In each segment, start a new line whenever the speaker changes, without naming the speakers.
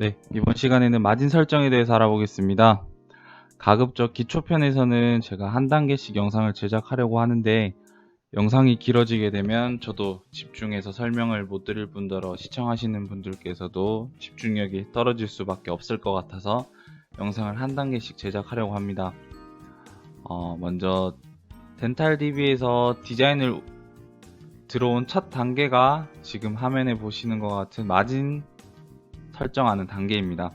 네, 이번 시간에는 마진 설정에 대해서 알아보겠습니다. 가급적 기초편에서는 제가 한 단계씩 영상을 제작하려고 하는데 영상이 길어지게 되면 저도 집중해서 설명을 못 드릴 뿐더러 시청하시는 분들께서도 집중력이 떨어질 수밖에 없을 것 같아서 영상을 한 단계씩 제작하려고 합니다. 어, 먼저 덴탈 DB에서 디자인을 들어온 첫 단계가 지금 화면에 보시는 것 같은 마진 설정하는 단계입니다.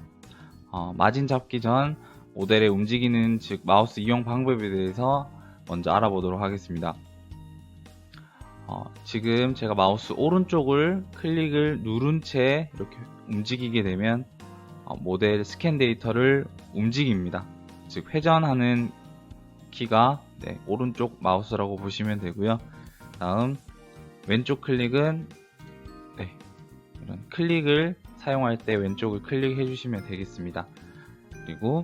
어, 마진 잡기 전 모델의 움직이는 즉 마우스 이용 방법에 대해서 먼저 알아보도록 하겠습니다. 어, 지금 제가 마우스 오른쪽을 클릭을 누른 채 이렇게 움직이게 되면 어, 모델 스캔 데이터를 움직입니다. 즉 회전하는 키가 네, 오른쪽 마우스라고 보시면 되고요. 다음 왼쪽 클릭은 네, 이런 클릭을 사용할 때 왼쪽을 클릭해 주시면 되겠습니다. 그리고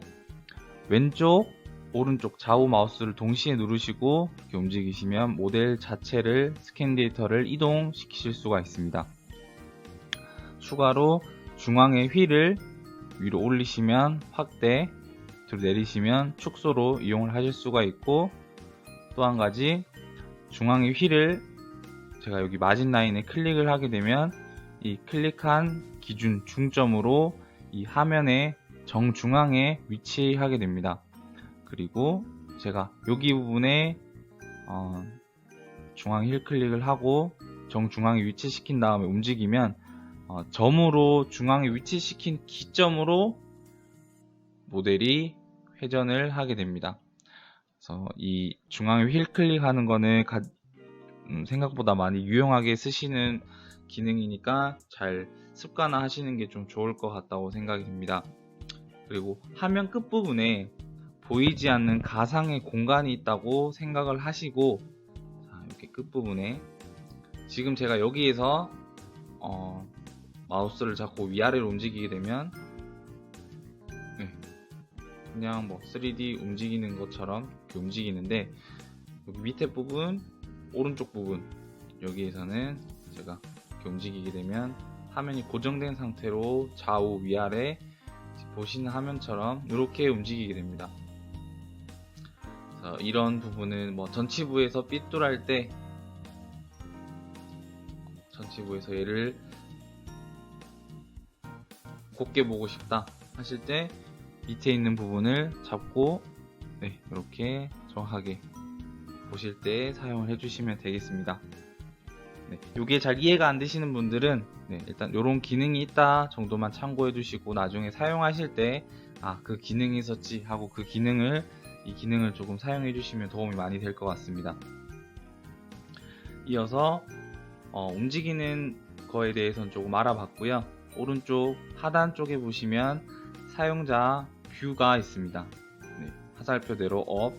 왼쪽, 오른쪽 좌우 마우스를 동시에 누르시고 이렇게 움직이시면 모델 자체를 스캔 데이터를 이동시키실 수가 있습니다. 추가로 중앙의 휠을 위로 올리시면 확대, 밑으로 내리시면 축소로 이용을 하실 수가 있고 또 한 가지 중앙의 휠을 제가 여기 마진 라인에 클릭을 하게 되면 이 클릭한 기준 중점으로 이 화면의 정중앙에 위치하게 됩니다. 그리고 제가 여기 부분에 어, 중앙 힐 클릭을 하고 정중앙에 위치시킨 다음에 움직이면 어, 점으로 중앙에 위치시킨 기점으로 모델이 회전을 하게 됩니다. 그래서 이 중앙에 휠 클릭하는 거는 가- 음, 생각보다 많이 유용하게 쓰시는 기능이니까 잘 습관화 하시는 게 좀 좋을 것 같다고 생각이 듭니다. 그리고 화면 끝부분에 보이지 않는 가상의 공간이 있다고 생각을 하시고 자, 이렇게 끝부분에 지금 제가 여기에서 어, 마우스를 잡고 위아래로 움직이게 되면 네, 그냥 뭐 3D 움직이는 것처럼 움직이는데 여기 밑에 부분 오른쪽 부분 여기에서는 제가 이렇게 움직이게 되면 화면이 고정된 상태로 좌우 위아래 보시는 화면처럼 이렇게 움직이게 됩니다. 이런 부분은 뭐 전치부에서 삐뚤할 때 전치부에서 얘를 곱게 보고 싶다 하실 때 밑에 있는 부분을 잡고 네, 이렇게 정확하게 보실 때 사용을 해주시면 되겠습니다. 네, 이게 잘 이해가 안 되시는 분들은 네, 일단 이런 기능이 있다 정도만 참고해 주시고 나중에 사용하실 때 아, 그 기능이 있었지 하고 그 기능을 이 기능을 조금 사용해 주시면 도움이 많이 될 것 같습니다. 이어서 어, 움직이는 거에 대해서는 조금 알아봤고요. 오른쪽 하단 쪽에 보시면 사용자 뷰가 있습니다. 네, 화살표대로 업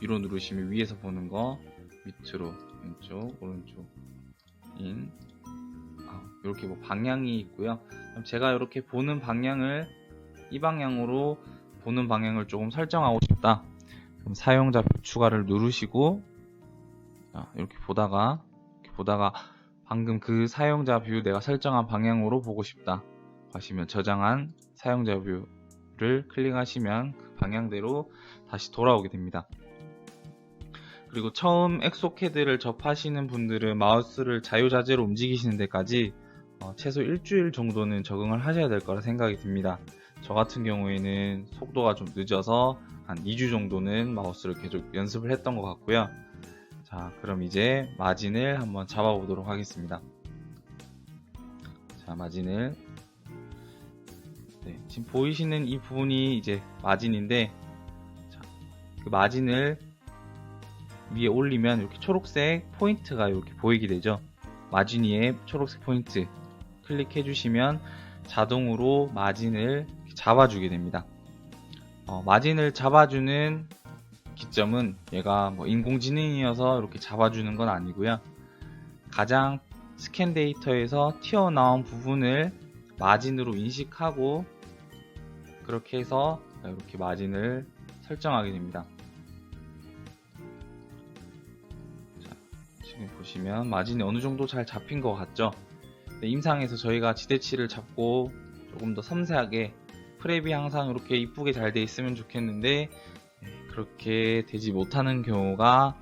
위로 누르시면 위에서 보는 거 밑으로 왼쪽 오른쪽 인 아, 이렇게 뭐 방향이 있고요. 그럼 제가 이렇게 보는 방향을 이 방향으로 보는 방향을 조금 설정하고 싶다. 그럼 사용자 뷰 추가를 누르시고 자, 이렇게 보다가 이렇게 보다가 방금 그 사용자 뷰 내가 설정한 방향으로 보고 싶다 하시면 저장한 사용자 뷰를 클릭하시면 그 방향대로 다시 돌아오게 됩니다. 그리고 처음 엑소캐드를 접하시는 분들은 마우스를 자유자재로 움직이시는 데까지 어, 최소 일주일 정도는 적응을 하셔야 될 거라 생각이 듭니다. 저 같은 경우에는 속도가 좀 늦어서 한 2주 정도는 마우스를 계속 연습을 했던 것 같고요. 자, 그럼 이제 마진을 한번 잡아보도록 하겠습니다. 자, 마진을 네, 지금 보이시는 이 부분이 이제 마진인데 자, 그 마진을 위에 올리면 이렇게 초록색 포인트가 이렇게 보이게 되죠. 마진 위에 초록색 포인트 클릭해 주시면 자동으로 마진을 잡아주게 됩니다. 어, 마진을 잡아주는 기점은 얘가 뭐 인공지능이어서 이렇게 잡아주는 건 아니고요. 가장 스캔 데이터에서 튀어나온 부분을 마진으로 인식하고 그렇게 해서 이렇게 마진을 설정하게 됩니다. 지금 보시면 마진이 어느 정도 잘 잡힌 것 같죠? 네, 임상에서 저희가 지대치를 잡고 조금 더 섬세하게 프랩이 항상 이렇게 이쁘게 잘 돼 있으면 좋겠는데 네, 그렇게 되지 못하는 경우가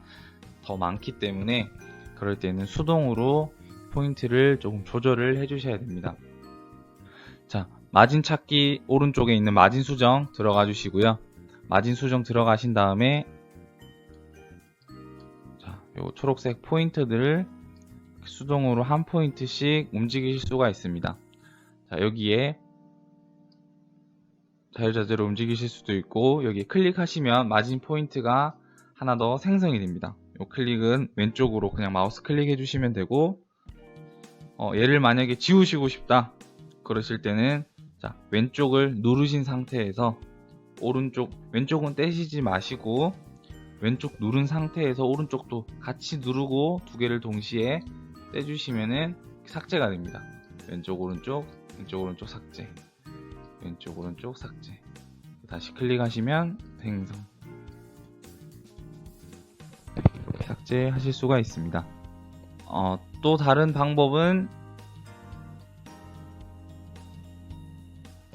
더 많기 때문에 그럴 때는 수동으로 포인트를 조금 조절을 해 주셔야 됩니다. 자, 마진 찾기 오른쪽에 있는 마진 수정 들어가 주시고요. 마진 수정 들어가신 다음에 자, 요 초록색 포인트들을 수동으로 한 포인트씩 움직이실 수가 있습니다. 자, 여기에 자유자재로 움직이실 수도 있고 여기 클릭하시면 마진 포인트가 하나 더 생성이 됩니다. 이 클릭은 왼쪽으로 그냥 마우스 클릭해 주시면 되고 어, 얘를 만약에 지우시고 싶다 그러실 때는 자 왼쪽을 누르신 상태에서 오른쪽 왼쪽은 떼시지 마시고 왼쪽 누른 상태에서 오른쪽도 같이 누르고 두 개를 동시에 떼주시면은 삭제가 됩니다. 왼쪽 오른쪽 왼쪽 오른쪽 삭제 왼쪽 오른쪽 삭제 다시 클릭하시면 생성 삭제하실 수가 있습니다. 어, 또 다른 방법은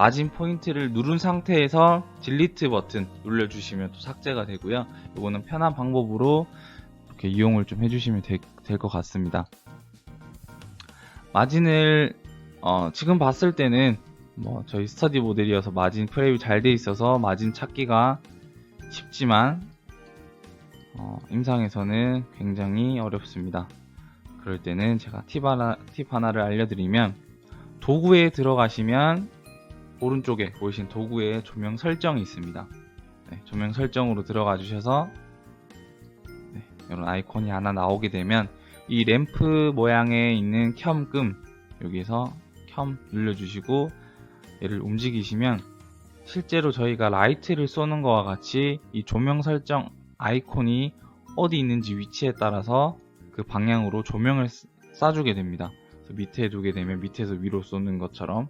마진 포인트를 누른 상태에서 딜리트 버튼 눌러주시면 또 삭제가 되고요. 이거는 편한 방법으로 이렇게 이용을 좀 해주시면 될 것 같습니다. 마진을 어, 지금 봤을 때는 뭐 저희 스터디 모델이어서 마진 프레임이 잘 돼 있어서 마진 찾기가 쉽지만 어, 임상에서는 굉장히 어렵습니다. 그럴 때는 제가 팁, 하나, 팁 하나를 알려드리면 도구에 들어가시면 오른쪽에 보이신 도구에 조명 설정이 있습니다. 네, 조명 설정으로 들어가 주셔서 네, 이런 아이콘이 하나 나오게 되면 이 램프 모양에 있는 켬금 여기서 켬 눌러주시고 얘를 움직이시면 실제로 저희가 라이트를 쏘는 것과 같이 이 조명 설정 아이콘이 어디 있는지 위치에 따라서 그 방향으로 조명을 쏴주게 됩니다. 밑에 두게 되면 밑에서 위로 쏘는 것처럼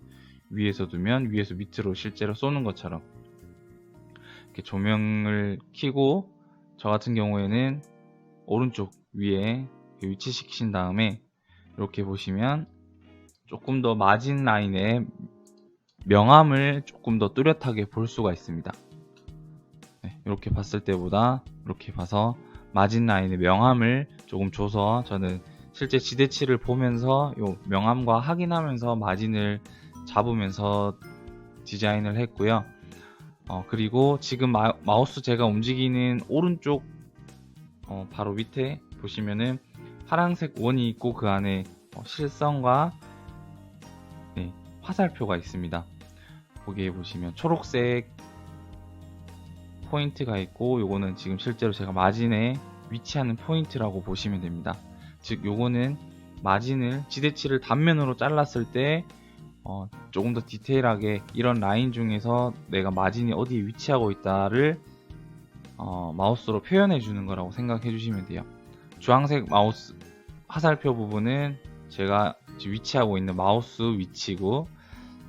위에서 두면 위에서 밑으로 실제로 쏘는 것처럼 이렇게 조명을 켜고 저 같은 경우에는 오른쪽 위에 위치시키신 다음에 이렇게 보시면 조금 더 마진 라인에 명암을 조금 더 뚜렷하게 볼 수가 있습니다. 네, 이렇게 봤을 때보다 이렇게 봐서 마진 라인의 명암을 조금 줘서 저는 실제 지대치를 보면서 요 명암과 확인하면서 마진을 잡으면서 디자인을 했고요. 어, 그리고 지금 마, 우스 제가 움직이는 오른쪽 어, 바로 밑에 보시면은 파란색 원이 있고 그 안에 어, 실선과 네, 화살표가 있습니다. 거기에 보시면 초록색 포인트가 있고 요거는 지금 실제로 제가 마진에 위치하는 포인트라고 보시면 됩니다. 즉 요거는 마진을 지대치를 단면으로 잘랐을 때 어, 조금 더 디테일하게 이런 라인 중에서 내가 마진이 어디에 위치하고 있다를 어, 마우스로 표현해 주는 거라고 생각해 주시면 돼요. 주황색 마우스 화살표 부분은 제가 위치하고 있는 마우스 위치고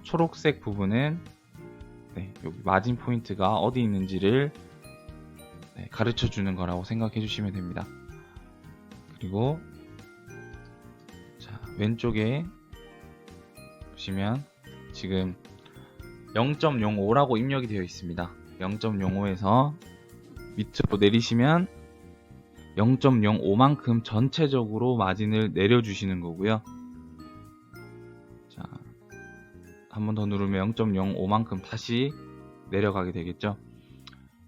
초록색 부분은 네, 여기 마진 포인트가 어디 있는지를 네, 가르쳐 주는 거라고 생각해 주시면 됩니다. 그리고 자, 왼쪽에 보시면 지금 0.05라고 입력이 되어 있습니다. 0.05에서 밑으로 내리시면 0.05만큼 전체적으로 마진을 내려주시는 거고요. 자, 한 번 더 누르면 0.05만큼 다시 내려가게 되겠죠.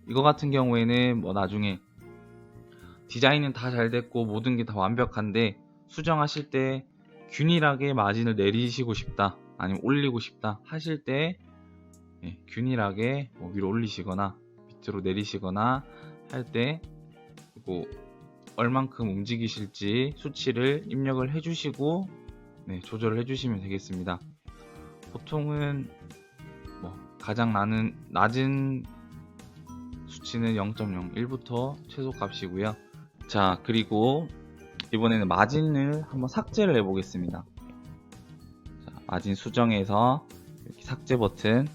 이거 같은 경우에는 뭐 나중에 디자인은 다 잘 됐고 모든 게 다 완벽한데 수정하실 때 균일하게 마진을 내리시고 싶다 아니면 올리고 싶다 하실 때 예, 균일하게 뭐 위로 올리시거나 밑으로 내리시거나 할 때 그리고 얼만큼 움직이실지 수치를 입력을 해주시고 네, 조절을 해주시면 되겠습니다. 보통은 뭐 가장 나는, 낮은 수치는 0.01부터 최소값이고요. 자 그리고 이번에는 마진을 한번 삭제를 해보겠습니다. 자, 마진 수정에서 이렇게 삭제 버튼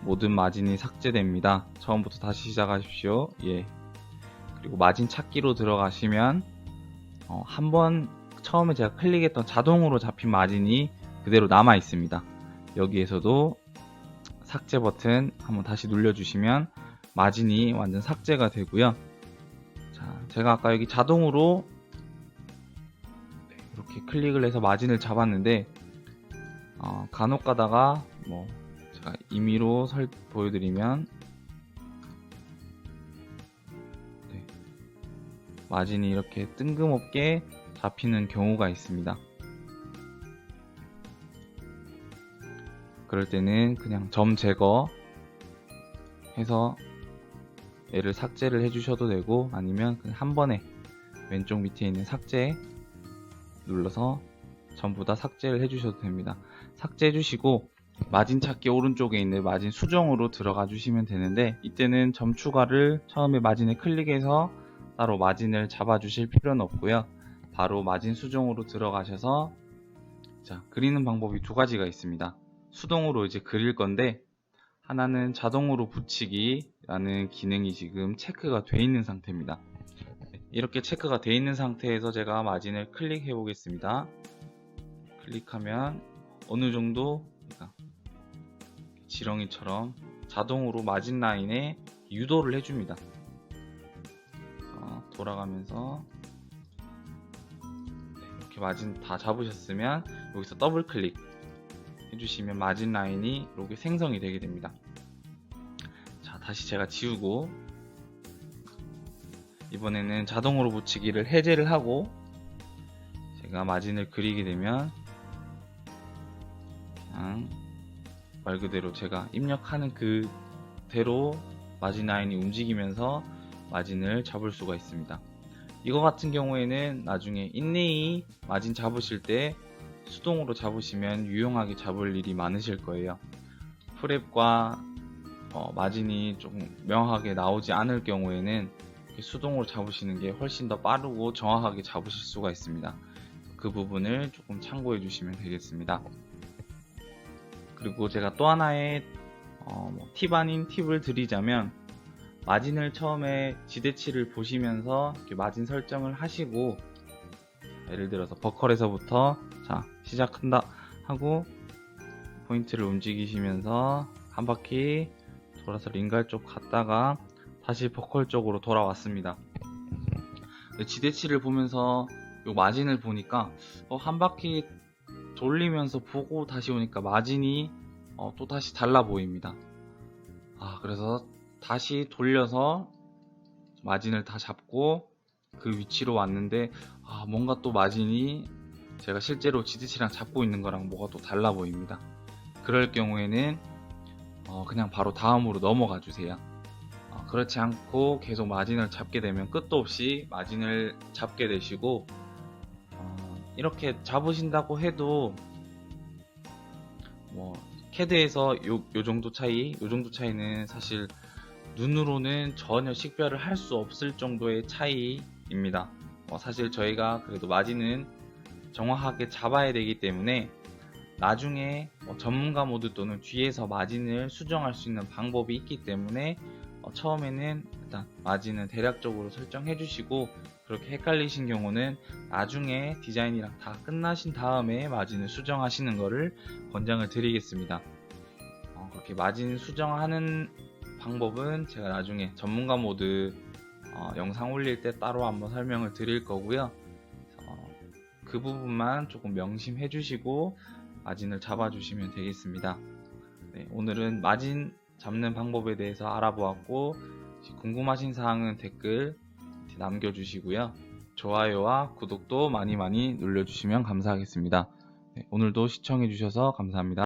모든 마진이 삭제됩니다. 처음부터 다시 시작하십시오. 예. 그리고 마진 찾기로 들어가시면 어, 한번 처음에 제가 클릭했던 자동으로 잡힌 마진이 그대로 남아 있습니다. 여기에서도 삭제 버튼 한번 다시 눌러주시면 마진이 완전 삭제가 되고요. 자, 제가 아까 여기 자동으로 네, 이렇게 클릭을 해서 마진을 잡았는데 어, 간혹 가다가 뭐 제가 임의로 설 보여드리면 네, 마진이 이렇게 뜬금없게 잡히는 경우가 있습니다. 그럴 때는 그냥 점 제거 해서 얘를 삭제를 해주셔도 되고 아니면 그냥 한 번에 왼쪽 밑에 있는 삭제 눌러서 전부 다 삭제를 해주셔도 됩니다. 삭제해 주시고 마진 찾기 오른쪽에 있는 마진 수정으로 들어가 주시면 되는데 이때는 점 추가를 처음에 마진을 클릭해서 따로 마진을 잡아 주실 필요는 없고요. 바로 마진 수정으로 들어가셔서 자 그리는 방법이 두 가지가 있습니다. 수동으로 이제 그릴 건데 하나는 자동으로 붙이기라는 기능이 지금 체크가 돼 있는 상태입니다. 이렇게 체크가 돼 있는 상태에서 제가 마진을 클릭해 보겠습니다. 클릭하면 어느 정도 그러니까 지렁이처럼 자동으로 마진 라인에 유도를 해줍니다. 돌아가면서 네, 이렇게 마진 다 잡으셨으면 여기서 더블 클릭 해주시면 마진 라인이 이렇게 생성이 되게 됩니다. 자, 다시 제가 지우고 이번에는 자동으로 붙이기를 해제를 하고 제가 마진을 그리게 되면 그냥 말 그대로 제가 입력하는 그대로 마진 라인이 움직이면서 마진을 잡을 수가 있습니다. 이거 같은 경우에는 나중에 인레이 마진 잡으실 때 수동으로 잡으시면 유용하게 잡을 일이 많으실 거예요. 프랩과 어, 마진이 조금 명확하게 나오지 않을 경우에는 수동으로 잡으시는 게 훨씬 더 빠르고 정확하게 잡으실 수가 있습니다. 그 부분을 조금 참고해 주시면 되겠습니다. 그리고 제가 또 하나의 어, 뭐, 팁 아닌 팁을 드리자면 마진을 처음에 지대치를 보시면서 마진 설정을 하시고 예를 들어서 버컬에서부터 자 시작한다 하고 포인트를 움직이시면서 한 바퀴 돌아서 링갈 쪽 갔다가 다시 버컬 쪽으로 돌아왔습니다. 지대치를 보면서 요 마진을 보니까 어, 한 바퀴 돌리면서 보고 다시 오니까 마진이 어, 또 다시 달라 보입니다. 아 그래서 다시 돌려서 마진을 다 잡고 그 위치로 왔는데 아, 뭔가 또 마진이 제가 실제로 지지치랑 잡고 있는 거랑 뭐가 또 달라 보입니다. 그럴 경우에는 어, 그냥 바로 다음으로 넘어가 주세요. 어, 그렇지 않고 계속 마진을 잡게 되면 끝도 없이 마진을 잡게 되시고 어, 이렇게 잡으신다고 해도 뭐 캐드에서 요, 요 정도 차이, 요 정도 차이는 사실 눈으로는 전혀 식별을 할 수 없을 정도의 차이입니다. 어, 사실 저희가 그래도 마진은 정확하게 잡아야 되기 때문에 나중에 어, 전문가 모드 또는 뒤에서 마진을 수정할 수 있는 방법이 있기 때문에 어, 처음에는 일단 마진을 대략적으로 설정해 주시고 그렇게 헷갈리신 경우는 나중에 디자인이랑 다 끝나신 다음에 마진을 수정하시는 것을 권장을 드리겠습니다. 어, 그렇게 마진 수정하는 방법은 제가 나중에 전문가 모드 어, 영상 올릴 때 따로 한번 설명을 드릴 거고요. 어, 그 부분만 조금 명심해 주시고 마진을 잡아 주시면 되겠습니다. 네, 오늘은 마진 잡는 방법에 대해서 알아보았고 궁금하신 사항은 댓글 남겨주시고요. 좋아요와 구독도 많이 많이 눌러주시면 감사하겠습니다. 네, 오늘도 시청해 주셔서 감사합니다.